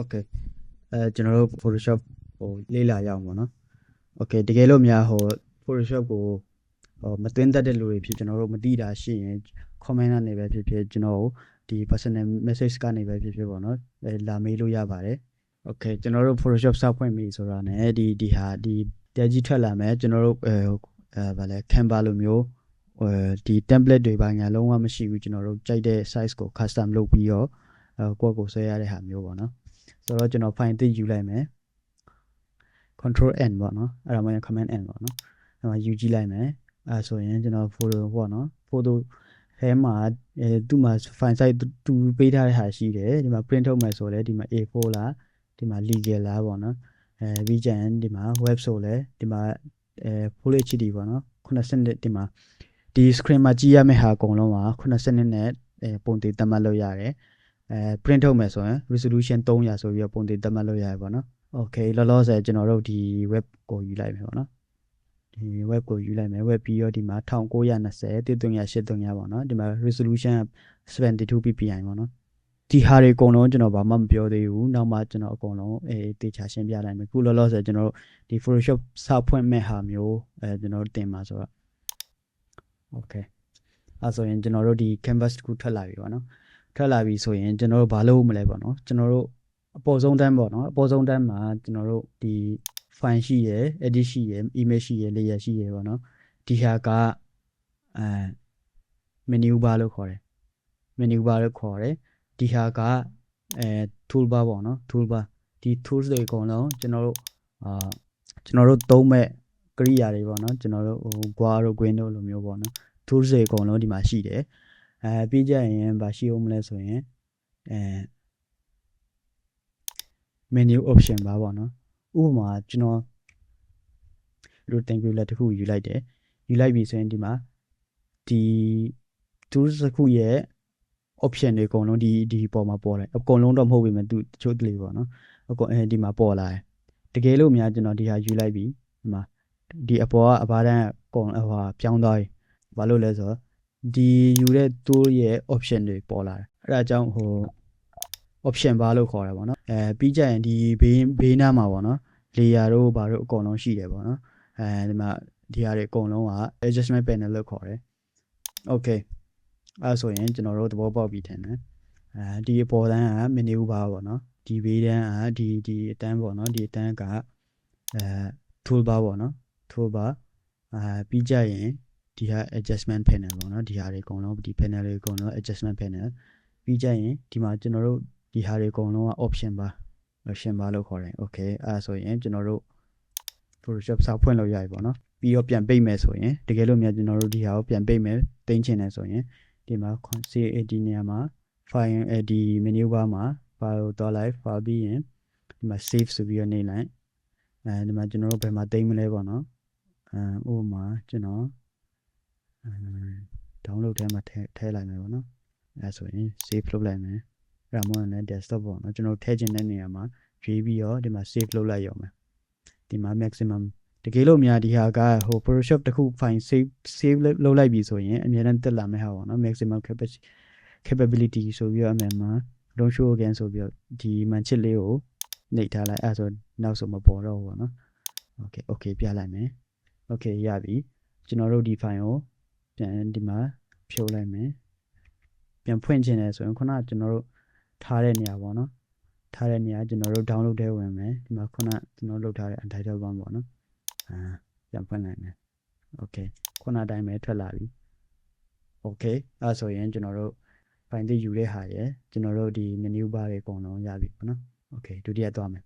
okay အဲကျွန်တော်တို့ Photoshop ဟိုလေ့လာရအောင်ပေါ့နော် okay တကယ်လို့များဟို Photoshop ကိုဟိုမသွင်းတတ်တဲ့လူတွေဖြစ်ကျွန်တော်တို့မသိတာရှိရင် comment ကနေပဲဖြစ်ဖြစ်ကျွန်တော်တို့ဒီ personal message ကနေပဲဖြစ်ဖြစ်ပေါ့နော်အဲလာမေးလို့ရပါတယ် okay ကျွန်တော်တို့ Photoshop စဖွင့်ပြီဆိုတာ ਨੇ ဒီဒီဟာဒီတဲကြီးထွက်လာမယ်ကျွန်တော်တို့အဲအဲဗာလဲ Canva လိုမျိုးအဲဒီ template တွေပါညာလုံးဝမရှိဘူးကျွန်တော်တို့ကြိုက်တဲ့ size ကို custom လုပ်ပြီးတော့အဲကိုယ့်ကိုဆွဲရတဲ့ဟာမျိုးပေါ့နော် ဆိုတော့ကျွန်တော် file တစ်ယူလိုက်မယ် control n ပေါ့နော်အဲ့ဒါမှ command n ပေါ့နော်အဲ့မှာယူကြည့်လိုက်မယ်အဲဆိုရင်ကျွန်တော် photo ပေါ့နော် photo ထဲမှာအဲသူ့မှာ file size တူပေးထားတဲ့ဟာရှိတယ်ဒီမှာ print ထုတ်မယ်ဆိုလဲဒီမှာ A4 လားဒီမှာ legal လားပေါ့နော်အဲပြီးကြရင်ဒီမှာ web ဆိုလဲဒီမှာအဲ full HD ပေါ့နော်90ဒီမှာဒီ screen မှာကြည့်ရမယ့်ဟာအကုန်လုံးပါ90နဲ့အဲပုံတည်သတ်မှတ်လို့ရတယ် အဲ print ထုတ်မယ်ဆိုရင် resolution 300ဆိုပြီးတော့ပုံတည်သတ်မှတ်လို့ရတယ်ပေါ့နော် okay လောလောဆယ်ကျွန်တော်တို့ဒီ web ကိုယူလိုက်မယ်ပေါ့နော်ဒီ web ကိုယူလိုက်မယ် web ပြီးတော့ဒီမှာ1920 3383ပေါ့နော်ဒီမှာ resolution 72 ppi ပေါ့နော်ဒီဟာတွေအကုန်လုံးကျွန်တော်ဘာမှမပြောသေးဘူးနောက်မှကျွန်တော်အကုန်လုံးအေးတေချာရှင်းပြလိုက်မယ်ခုလောလောဆယ်ကျွန်တော်တို့ဒီ Photoshop စဖွင့်မဲ့ဟာမျိုးအဲကျွန်တော်တို့တင်ပါဆိုတော့ okay အဲဆိုရင်ကျွန်တော်တို့ဒီ canvas တစ်ခုထွက်လာပြီပေါ့နော် ထွက်လာပြီဆိုရင်ကျွန်တော်တို့ဘာလုပ်မလဲပေါ့နော်ကျွန်တော်တို့အပေါ်ဆုံးတန်းပေါ့နော်အပေါ်ဆုံးတန်းမှာကျွန်တော်တို့ဒီ file ရှိရယ် edit ရှိရယ် image ရှိရယ် layer ရှိရယ်ပေါ့နော်ဒီဟာကအဲ menu bar လို့ခေါ်တယ် menu bar လို့ခေါ်တယ်ဒီဟာကအဲ toolbar ပေါ့နော် toolbar ဒီ tools တွေအကုန်လုံးကျွန်တော်တို့အာကျွန်တော်တို့သုံးမဲ့ကိရိယာတွေပေါ့နော်ကျွန်တော်တို့ဟို gua တို့ green တို့လိုမျိုးပေါ့နော် tools တွေအကုန်လုံးဒီမှာရှိတယ် အဲပြီးကြရင်ဗာရှိအောင်မလဲဆိုရင်အဲ menu option ပါပေါ့နော်ဥပမာကျွန်တော် rectangular တစ်ခုယူလိုက်တယ်ယူလိုက်ပြီဆိုရင်ဒီမှာဒီ tools တစ်ခုရဲ့ option တွေအကုန်လုံးဒီဒီပေါ်မှာပေါ်လာအကုန်လုံးတော့မဟုတ်ဘူးမြသူတချို့ကလေးပေါ့နော်အကုန်အဲဒီမှာပေါ်လာတယ်တကယ်လို့များကျွန်တော်ဒီဟာယူလိုက်ပြီဒီမှာဒီအပေါ်ကအဘာတန်းအကုန်ဟိုပြောင်းသွားပြီဘာလို့လဲဆိုတော့ ဒီယူတဲ့ tool ရဲ့ option တွေပေါ်လာတယ်အဲ့ဒါကြောင့်ဟို option bar လို့ခေါ်တာပေါ့နော်အဲပြီးကြရင်ဒီဘေးဘေးနားမှာပေါ့နော် layer တို့ဘာတို့အကုန်လုံးရှိတယ်ပေါ့နော်အဲဒီမှာဒီဟာတွေအကုန်လုံးက adjustment panel လို့ခေါ်တယ် okay အဲဆိုရင်ကျွန်တော်တို့သဘောပေါက်ပြီထင်တယ်အဲဒီအပေါ်တန်းက menu bar ပေါ့နော်ဒီဘေးတန်းကဒီဒီအတန်းပေါ့နော်ဒီအတန်းကအဲ tool bar ပေါ့နော် tool bar အာပြီးကြရင် ဒီဟာ adjustment panel ပေါ့နော်ဒီဟာတွေအကုန်လုံးဒီ panel တွေအကုန်လုံး adjustment panel ပြီးကြရင်ဒီမှာကျွန်တော်တို့ဒီဟာတွေအကုန်လုံးက option bar option bar လို့ခေါ်တယ် okay အဲဆိုရင်ကျွန်တော်တို့ Photoshop စာဖွင့်လို့ရပြီပေါ့နော်ပြီးတော့ပြန်ပိတ်မယ်ဆိုရင်တကယ်လို့များကျွန်တော်တို့ဒီဟာကိုပြန်ပိတ်မယ်တင်ချင်တယ်ဆိုရင်ဒီမှာ CAD နေရာမှာ file အဲဒီ menu bar မှာ file ကိုသွားလိုက် file ပြီးရင်ဒီမှာ save ဆိုပြီးတော့နေလိုက်အဲဒီမှာကျွန်တော်တို့ဘယ်မှာတင်မလဲပေါ့နော်အဲဥပမာကျွန်တော်အဲ download ထဲမှာထည့်ထည့်လိုက်မယ်ပေါ့နော်အဲဆိုရင် save လုပ်လိုက်မယ်အဲ့ဒါမှလည်း desktop ပေါ့နော်ကျွန်တော်ထည့်ချင်တဲ့နေရာမှာရွေးပြီးတော့ဒီမှာ save လုပ်လိုက်ရုံပဲဒီမှာ maximum တကယ်လို့များဒီဟာကဟို Photoshop တခု file save save လုပ်လိုက်ပြီဆိုရင်အများနဲ့တက်လာမယ့်ဟာပေါ့နော် maximum capacity capability ဆိုပြီးတော့အမှန်မှာ don't show again ဆိုပြီးတော့ဒီမှန်ချစ်လေးကိုနှိပ်ထားလိုက်အဲဆိုနောက်ဆိုမပေါ်တော့ဘူးပေါ့နော် okay okay ပြလိုက်မယ် okay ရပြီကျွန်တော်တို့ဒီ file ကို ပြန်ဒီမှာဖြုတ်လိုက်မယ်ပြန်ဖွင့်ချင်တယ်ဆိုရင်ခုနကကျွန်တော်တို့ထားတဲ့နေရာပေါ့နော်ထားတဲ့နေရာကျွန်တော်တို့ download ထဲဝင်မယ်ဒီမှာခုနကျွန်တော်လုပ်ထားတဲ့ untitled one ပေါ့နော်အာပြန်ဖွင့်လိုက်မယ် okay ခုနအတိုင်းပဲထွက်လာပြီ okay အဲဆိုရင်ကျွန်တော်တို့ file တွေယူတဲ့ဟာရယ်ကျွန်တော်တို့ဒီ menu bar တွေအကုန်လုံးရပြီပေါ့နော် okay ဒုတိယသွားမယ်